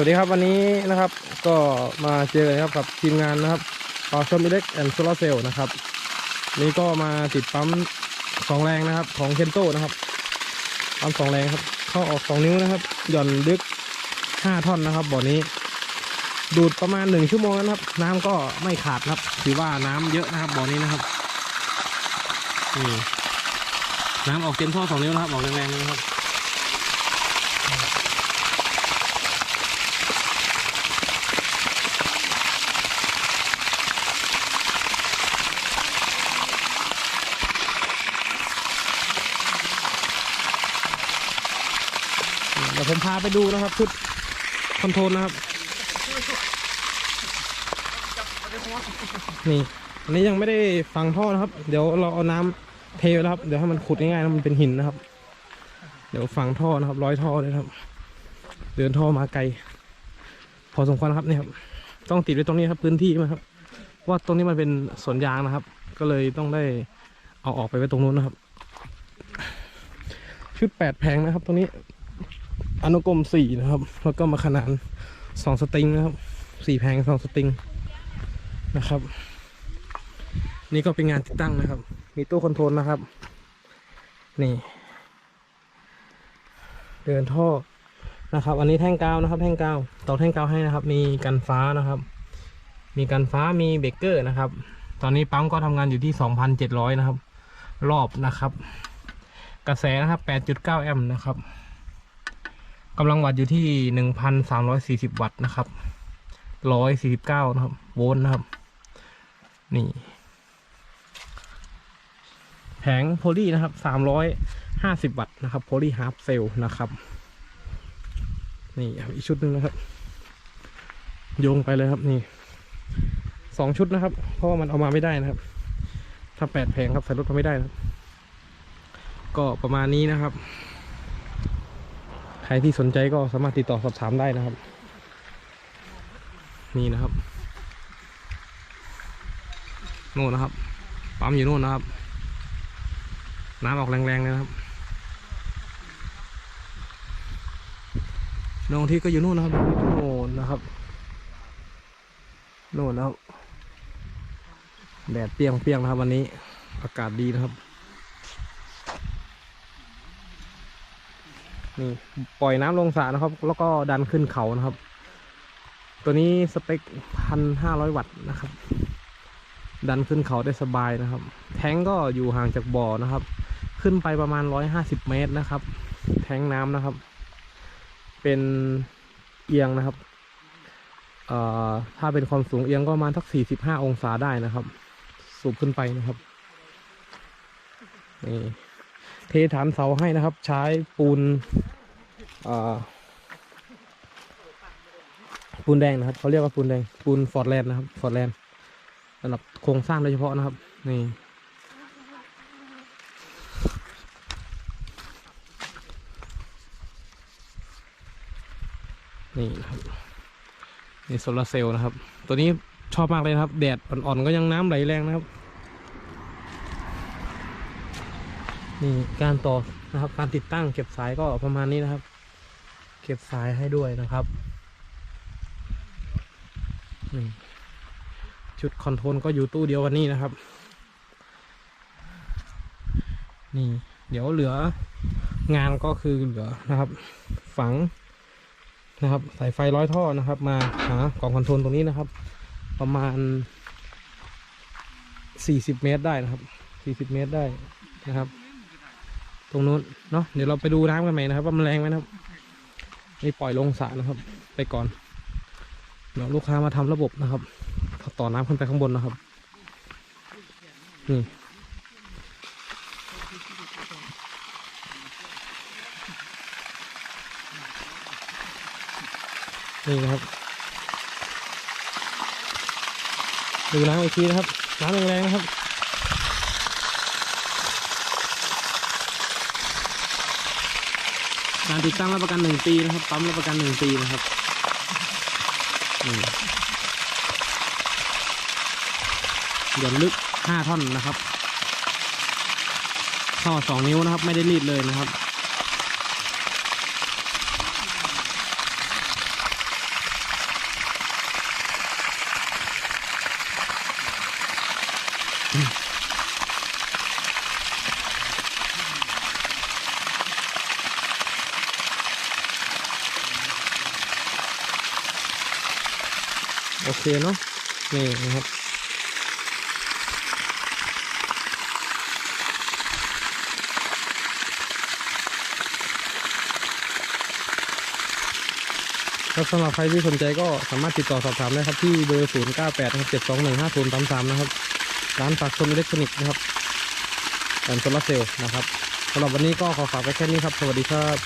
วัสดีครับวันนี้นะครับก็มาเจอกันครับกับทีมงานนะครับปอชมอิเล็กแอนด์โซลาเซลนะครับ นี่ก็มาติดปั๊มสองแรงนะครับ ของเคนโตนะครับปั๊มสองแรงครับ เข้าออกสองนิ้วนะครับ หย่อนลึกห้าท่อนนะครับบ่อนี้ ดูดประมาณหนึ่งชั่วโมงนะครับ น้ำก็ไม่ขาดครับถือว่าน้ำเยอะนะครับบ่อนี้นะครับนี่น้ำออกเต็มท่อสองนิ้วนะครับออกแรงๆเลยนะครับ ดี๋ยวผมพาไปดูนะครับชุดคอนโทรลนะครับ นี่อันนี้ยังไม่ได้ฝังท่อนะครับ เดี๋ยวเราเอาน้ำเทไว้แล้วครับ เดี๋ยวให้มันขุดง่ายๆนะมันเป็นหินนะครับ เดี๋ยวฝังท่อนะครับ ร้อยท่อเลยครับ เดินท่อมาไกล พอสมควรครับเนี่ยครับ ต้องติดไว้ตรงนี้ครับพื้นที่นะครับ ว่าตรงนี้มันเป็นสวนยางนะครับ ก็เลยต้องได้เอาออกไปไว้ตรงนู้นนะครับ ชุดแปดแผงนะครับ ตรงนี้ อนุกรมสี่นะครับ แล้วก็มาขนานสองสตริงนะครับสี่แผงสองสตริงนะครับ นี่ก็เป็นงานติดตั้งนะครับ มีตู้คอนโทรลนะครับ นี่ เดินท่อนะครับ อันนี้แท่งกาวนะครับ แท่งกาวต่อแท่งกาวให้นะครับ มีกันฟ้านะครับ มีกันฟ้ามีเบรกเกอร์นะครับ ตอนนี้ปั๊มก็ทำงานอยู่ที่2,700นะครับ รอบนะครับ กระแสนะครับ8.9แอมป์นะครับ กำลังวัตต์อยู่ที่หนึ่งพันสามร้อยสี่สิบวัตต์นะครับร้อยสี่สิบเก้านะครับ โวลต์นะครับ นี่ แผงโพลีนะครับสามร้อยห้าสิบวัตต์นะครับโพลีฮาร์ฟเซลนะครับ นี่อีกชุดหนึ่งนะครับ โยงไปเลยครับนี่สองชุดนะครับ เพราะว่ามันเอามาไม่ได้นะครับ ถ้าแปดแผงครับใส่รถมาไม่ได้นะครับ ก็ประมาณนี้นะครับ ครที่สนใจก็สามารถติดต่อสอบถามได้นะครับ นี่นะครับโน่นนะครับปั๊มอยู่โน่นนะครับ น้ำออกแรงๆเลยนะครับน้องที่ก็อยู่โน่นนะครับโน่นนะครับโน่นนะครับแดดเปรี้ยงๆนะครับวันนี้อากาศดีนะครับ นี่ปล่อยน้ำลงสระนะครับ แล้วก็ดันขึ้นเขานะครับ ตัวนี้สเปคพันห้าร้อยวัตต์นะครับ ดันขึ้นเขาได้สบายนะครับ แทงก็อยู่ห่างจากบ่อนะครับ ขึ้นไปประมาณร้อยห้าสิบเมตรนะครับ แทงน้ำนะครับ เป็นเอียงนะครับถ้าเป็นความสูงเอียงก็ประมาณสักสี่สิบห้าองศาได้นะครับ สูบขึ้นไปนะครับนี่ เทฐานเสาให้นะครับ ใช้ปูนปูนแดงนะครับเขาเรียกว่าปูนแดงปูนฟอร์ดแลนด์นะครับฟอร์ดแลนด์สำหรับโครงสร้างโดยเฉพาะนะครับนี่นี่นะครับนี่โซลาร์เซลล์นะครับ ตัวนี้ชอบมากเลยครับ แดดอ่อนๆก็ยังน้ำไหลแรงนะครับ นี่การต่อนะครับ การติดตั้งเก็บสายก็ประมาณนี้นะครับ เก็บสายให้ด้วยนะครับนี่ชุดคอนโทรลก็อยู่ตู้เดียวกันนี่นะครับ นี่ เดี๋ยวเหลืองานก็คือเหลือนะครับ ฝังนะครับ สายไฟร้อยท่อนะครับ มาหากล่องคอนโทรลตรงนี้นะครับ ประมาณ40 เมตรได้นะครับ 40 เมตรได้นะครับ ตรงนู้นเนาะเดี๋ยวเราไปดูน้ำกันใหม่นะครับว่ามันแรงไหมนะครับนี่ปล่อยลงสระนะครับ ไปก่อนเดี๋ยวลูกค้ามาทำระบบนะครับต่อน้ำขึ้นไปข้างบนนะครับนี่นี่นะครับ ดูน้ำอีกทีนะครับน้ำแรงๆนะครับ การติดตั้งรับประกันหนึ่งปีนะครับ ปั๊มรับประกันหนึ่งปีนะครับหย่อนลึกห้าท่อนนะครับท่อสองนิ้วนะครับ ไม่ได้รีดเลยนะครับอืม โอเคเนาะนี่นะครับครับสำหรับใครที่สนใจก็สามารถติดต่อสอบถามได้ครับที่เบอร์ 0 9 8นะครับ721 5033 นะครับ ร้านฝากชนอิเล็กทรอนิกส์นะครับแอนโซลาเซลล์นะครับสำหรับวันนี้ก็ขอฝากไปแค่นี้ครับ สวัสดีครับ